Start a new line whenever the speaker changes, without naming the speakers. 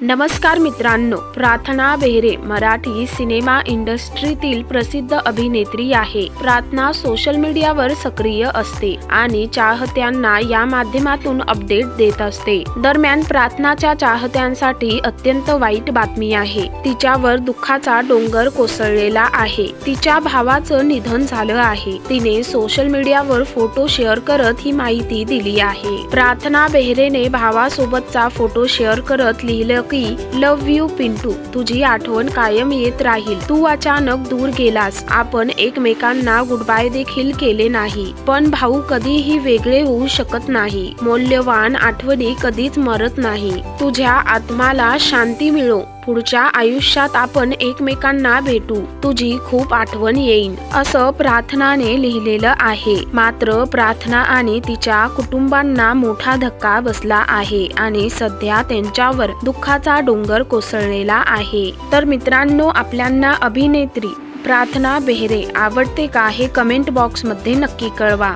नमस्कार मित्रांनो प्रार्थना बेहरे मराठी सिनेमा इंडस्ट्रीतील प्रसिद्ध अभिनेत्री आहे. प्रार्थना सोशल मीडियावर सक्रिय असते आणि चाहत्यांना या माध्यमातून अपडेट देत असते. दरम्यान प्रार्थनाच्या चाहत्यांसाठी अत्यंत वाईट बातमी आहे. तिच्यावर दुःखाचा डोंगर कोसळलेला आहे. तिच्या भावाचं निधन झालं आहे. तिने सोशल मीडियावर फोटो शेअर करत ही माहिती दिली आहे. प्रार्थना बेहरेने भावासोबतचा फोटो शेअर करत लिहिलं की लव्ह यू पिंटू. तुझी आठवण कायम येत राहील. तू अचानक दूर गेलास. आपण एकमेकांना गुड बाय देखील केले नाही. पण भाऊ कधीही वेगळे होऊ शकत नाही. मौल्यवान आठवणी कधीच मरत नाही. तुझ्या आत्माला शांती मिळो. पुढच्या आयुष्यात आपण एकमेकांना भेटू. तुझी खूप आठवण येईन. असं प्रार्थनाने लिहिलेलं आहे. मात्र प्रार्थना आणि तिच्या कुटुंबांना मोठा धक्का बसला आहे आणि सध्या त्यांच्यावर दुःखाचा डोंगर कोसळलेला आहे. तर मित्रांनो आपल्यांना अभिनेत्री प्रार्थना बेहरे आवडते का हे कमेंट बॉक्समध्ये नक्की कळवा.